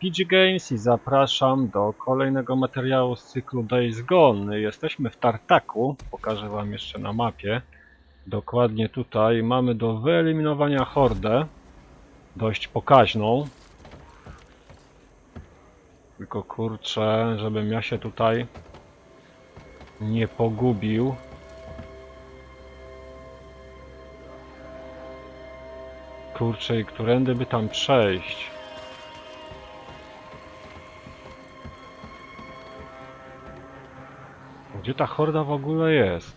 PG Games i zapraszam do kolejnego materiału z cyklu Days Gone. Jesteśmy w Tartaku, pokażę wam jeszcze na mapie. Dokładnie tutaj mamy do wyeliminowania hordę, dość pokaźną. Tylko kurczę, żebym ja się tutaj nie pogubił. Kurczę, i którędy by tam przejść? Gdzie ta horda w ogóle jest?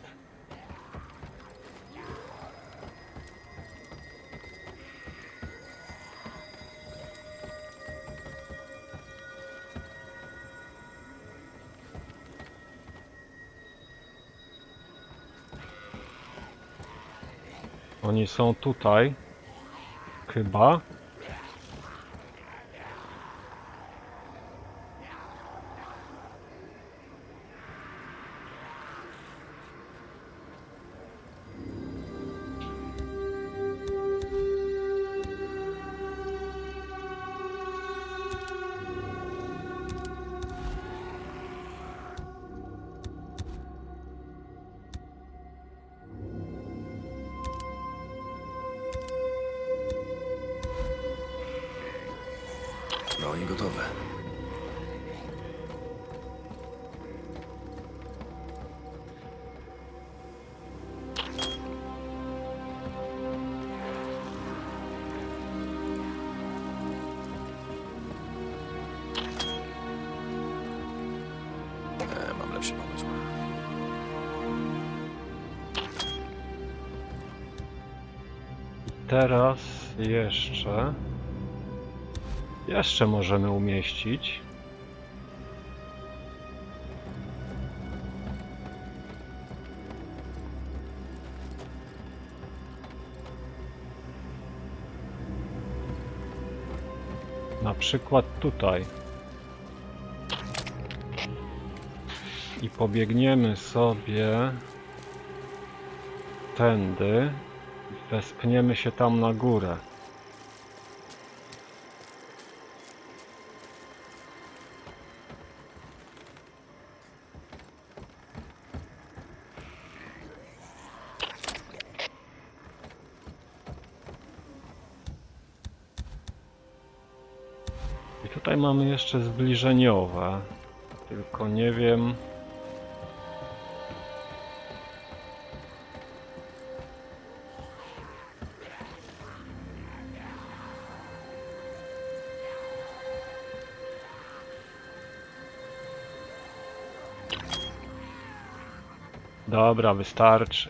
Oni są tutaj. Chyba. Pomysł. Teraz jeszcze. Jeszcze możemy umieścić. Na przykład tutaj. I pobiegniemy sobie tędy. Wespniemy się tam na górę. I tutaj mamy jeszcze zbliżeniowe. Tylko nie wiem. Dobra, wystarczy.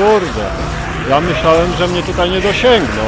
Kurde! Ja myślałem, że mnie tutaj nie dosięgną.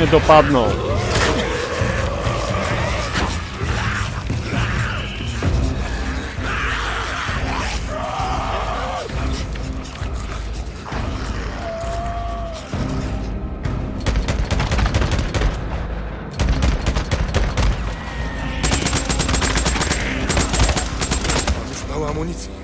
Mnie dopadną. Mało amunicji.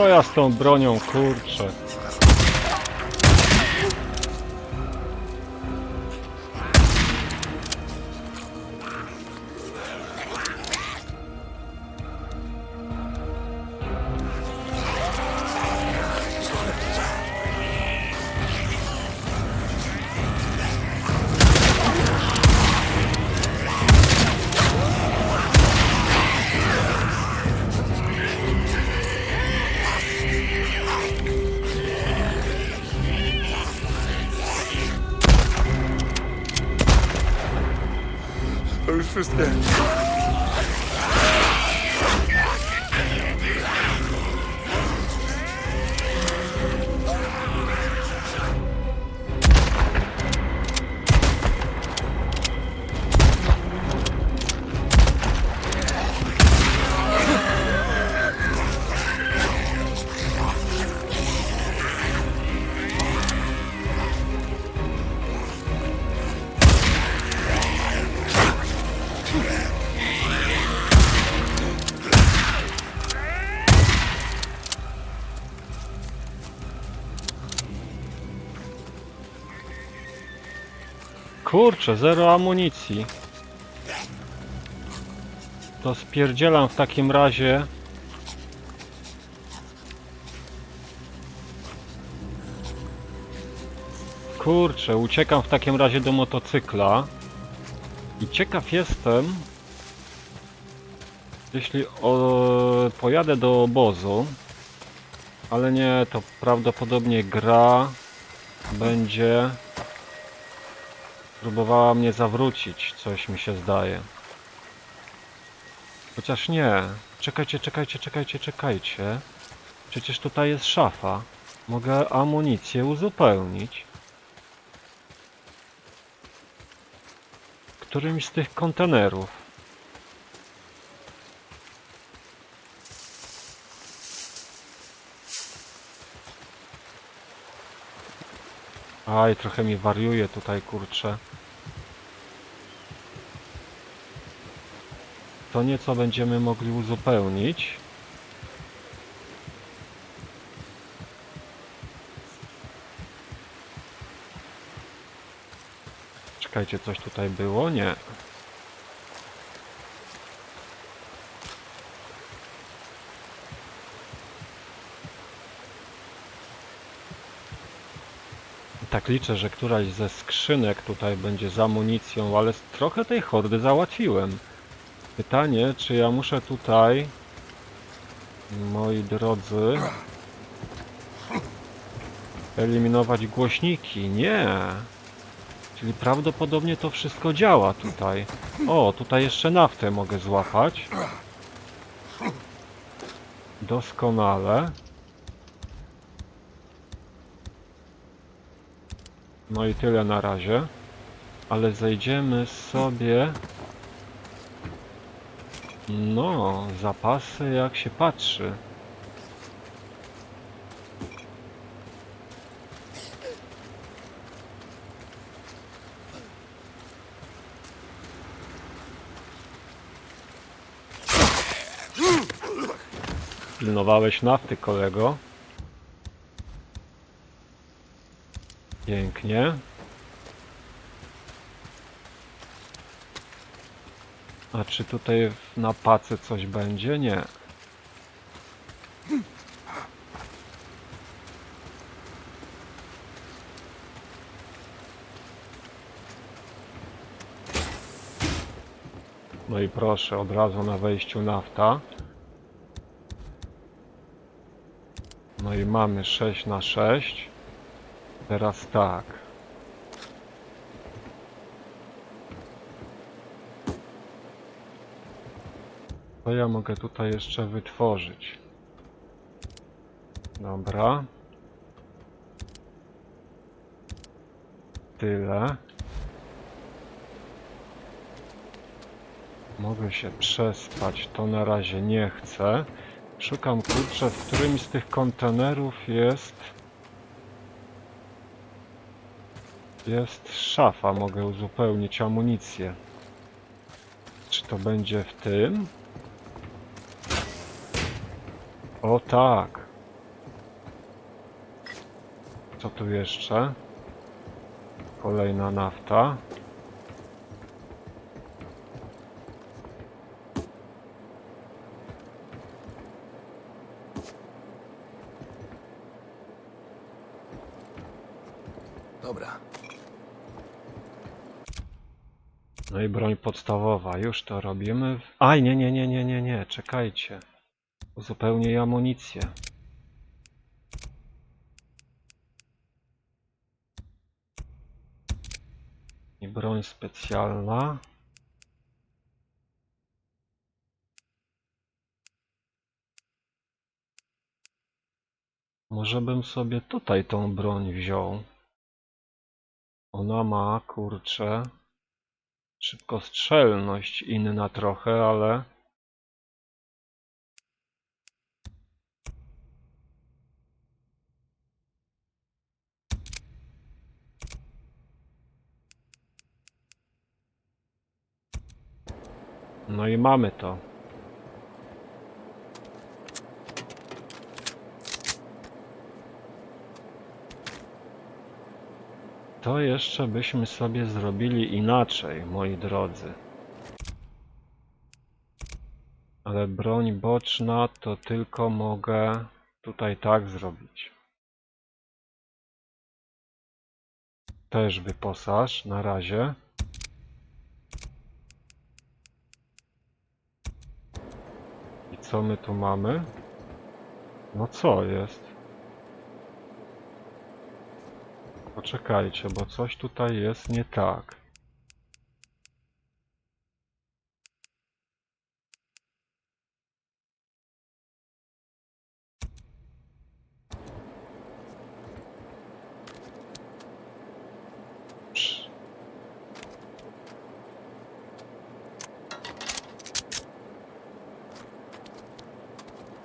Co ja z tą bronią, kurczę. Kurczę, zero amunicji. To spierdzielam w takim razie. Kurczę, uciekam w takim razie do motocykla. I ciekaw jestem, jeśli o, pojadę do obozu, ale nie, to prawdopodobnie gra będzie próbowała mnie zawrócić, coś mi się zdaje. Chociaż nie. Czekajcie, czekajcie, czekajcie, czekajcie. Przecież tutaj jest szafa. Mogę amunicję uzupełnić. Którymś z tych kontenerów. Aj, trochę mi wariuje tutaj, kurczę. To nieco będziemy mogli uzupełnić. Czekajcie, coś tutaj było? Nie. Tak liczę, że któraś ze skrzynek tutaj będzie z amunicją, ale trochę tej hordy załatwiłem. Pytanie, czy ja muszę tutaj, moi drodzy, eliminować głośniki? Nie. Czyli prawdopodobnie to wszystko działa tutaj. O, tutaj jeszcze naftę mogę złapać. Doskonale. No i tyle na razie. Ale zejdziemy sobie no, zapasy jak się patrzy. Pilnowałeś nafty, kolego. Pięknie. A czy tutaj na pacy coś będzie? Nie. No i proszę, od razu na wejściu nafta. No i mamy 6 na 6. Teraz tak. Co ja mogę tutaj jeszcze wytworzyć? Dobra. Tyle. Mogę się przespać, to na razie nie chcę. Szukam kurczę, w którym z tych kontenerów jest... Jest szafa, mogę uzupełnić amunicję. Czy to będzie w tym? O tak. Co tu jeszcze? Kolejna nafta. No i broń podstawowa, już to robimy. Aj, nie, nie, nie, nie, nie, nie, czekajcie. Uzupełnię amunicję. I broń specjalna. Może bym sobie tutaj tą broń wziął. Ona ma, kurczę, szybkostrzelność inna trochę, ale no i mamy to. To jeszcze byśmy sobie zrobili inaczej, moi drodzy. Ale broń boczna to tylko mogę tutaj tak zrobić. Też wyposaż na razie. I co my tu mamy? No co jest? Poczekajcie, bo coś tutaj jest nie tak.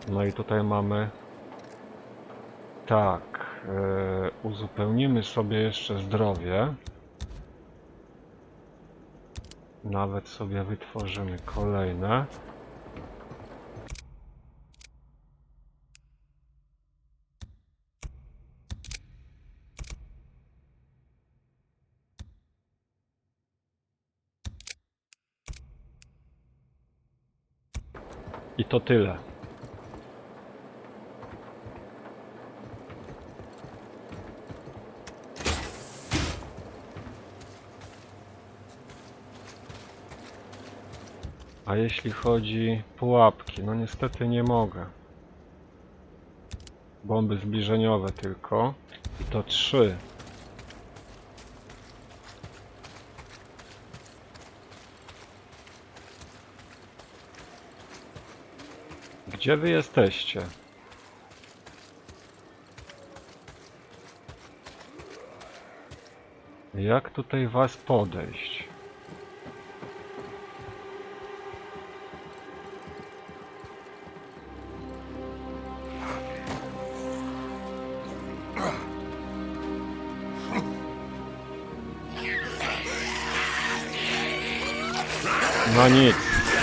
No i tutaj mamy tak, e, uzupełnimy sobie jeszcze zdrowie. Nawet sobie wytworzymy kolejne. I to tyle. A jeśli chodzi pułapki, no niestety nie mogę. Bomby zbliżeniowe tylko. I to trzy. Gdzie wy jesteście? Jak tutaj was podejść?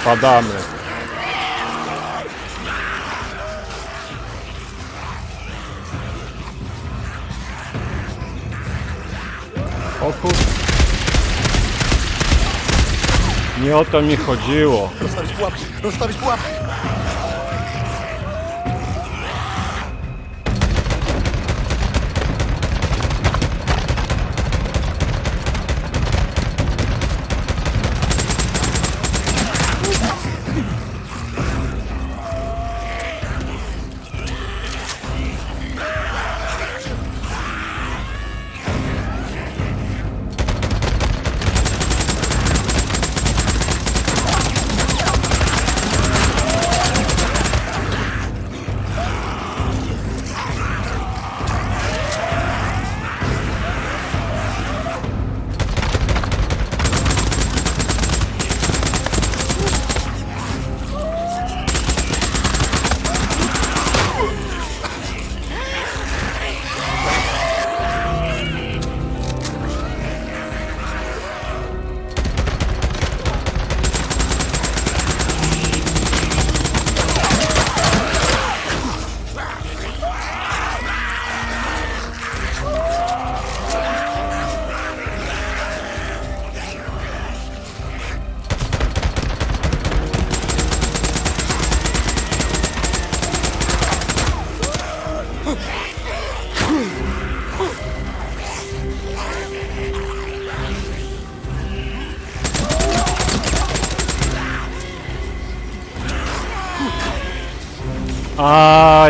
Nic, spadamy. O kur... Nie o to mi chodziło. Rozstawić pułapki!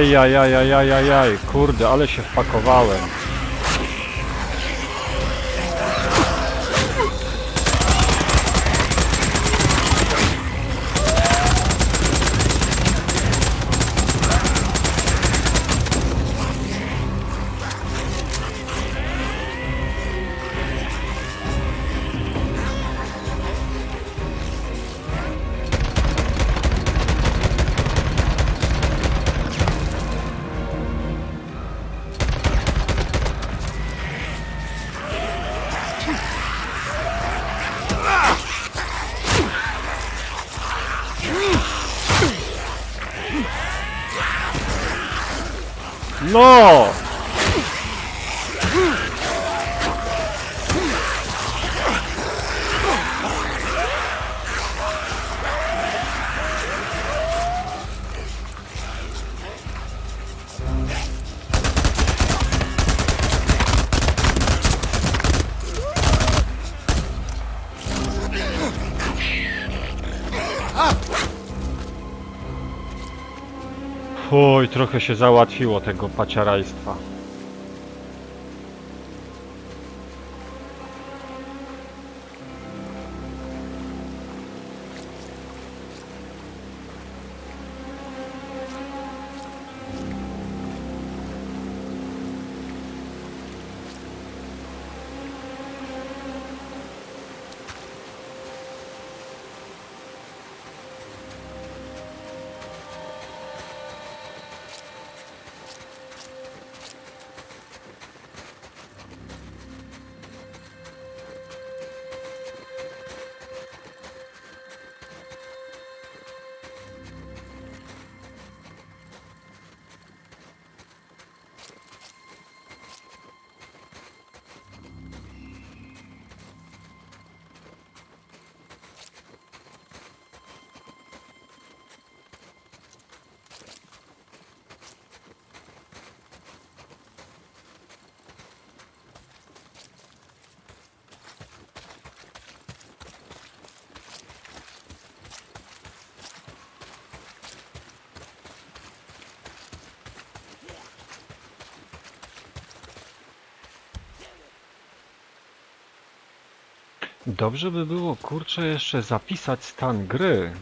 Ajajajajajajaj, kurde, ale się wpakowałem. No! Fuj, trochę się załatwiło tego paciarajstwa. Dobrze by było, kurczę, jeszcze zapisać stan gry.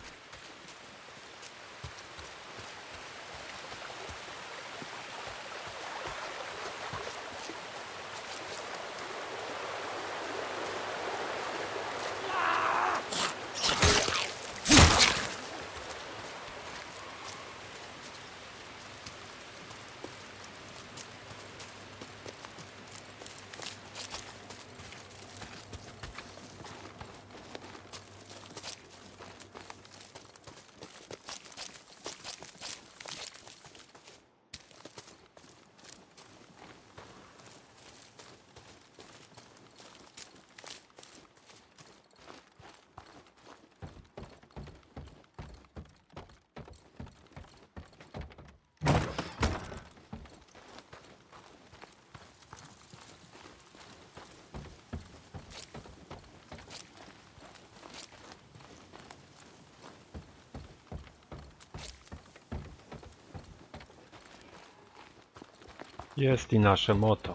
Jest i nasze moto.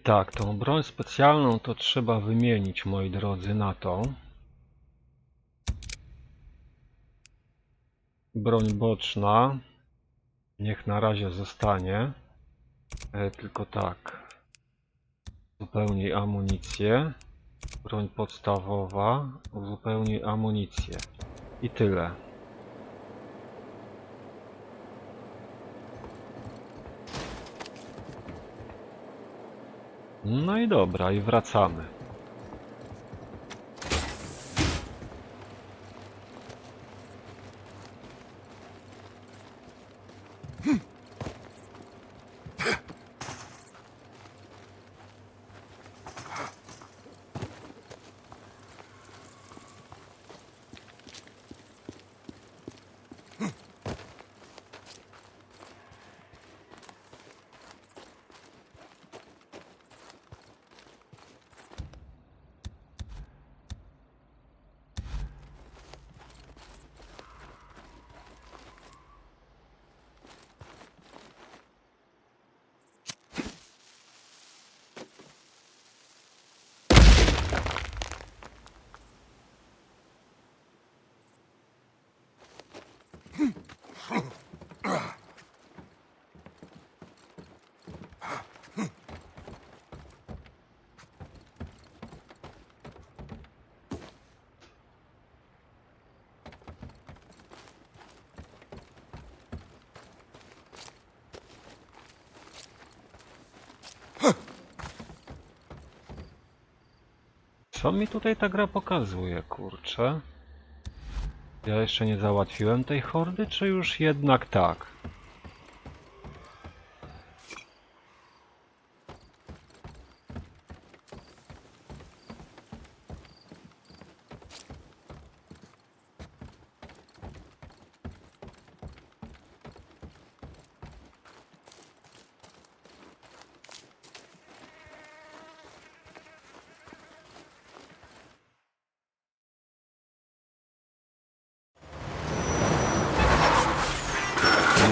I tak, tą broń specjalną to trzeba wymienić, moi drodzy, na tą. Broń boczna. Niech na razie zostanie. E, tylko tak. Uzupełnij amunicję. Broń podstawowa. Uzupełnij amunicję. I tyle. No i dobra, i wracamy. Co mi tutaj ta gra pokazuje, kurczę? Ja jeszcze nie załatwiłem tej hordy, czy już jednak tak?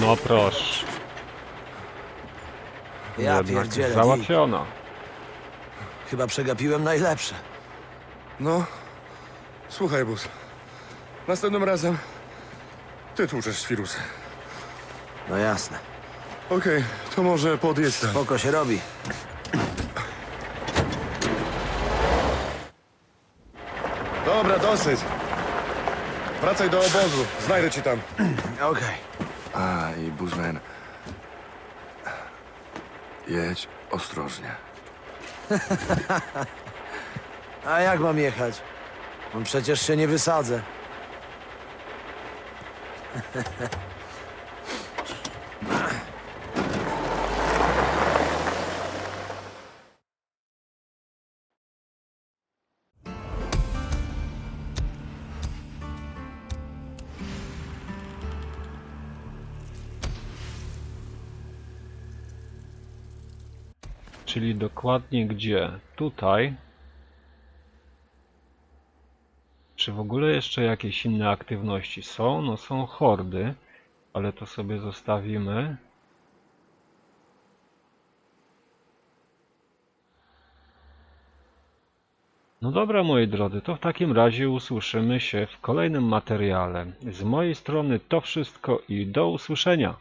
No proszę, Ja jednak pierdzielę, załatwiona. Chyba przegapiłem najlepsze. No, słuchaj, bus. Następnym razem ty tłuczesz świrusy. No jasne. Okej, to może podjedź tam. Spoko się robi. Dobra, dosyć. Wracaj do obozu. Znajdę ci tam. Okej. A, i Bushman. Jedź ostrożnie. A jak mam jechać? No przecież się nie wysadzę. Dokładnie gdzie? Tutaj. Czy w ogóle jeszcze jakieś inne aktywności są? No są hordy, ale to sobie zostawimy. No dobra moi drodzy, to w takim razie usłyszymy się w kolejnym materiale. Z mojej strony to wszystko i do usłyszenia.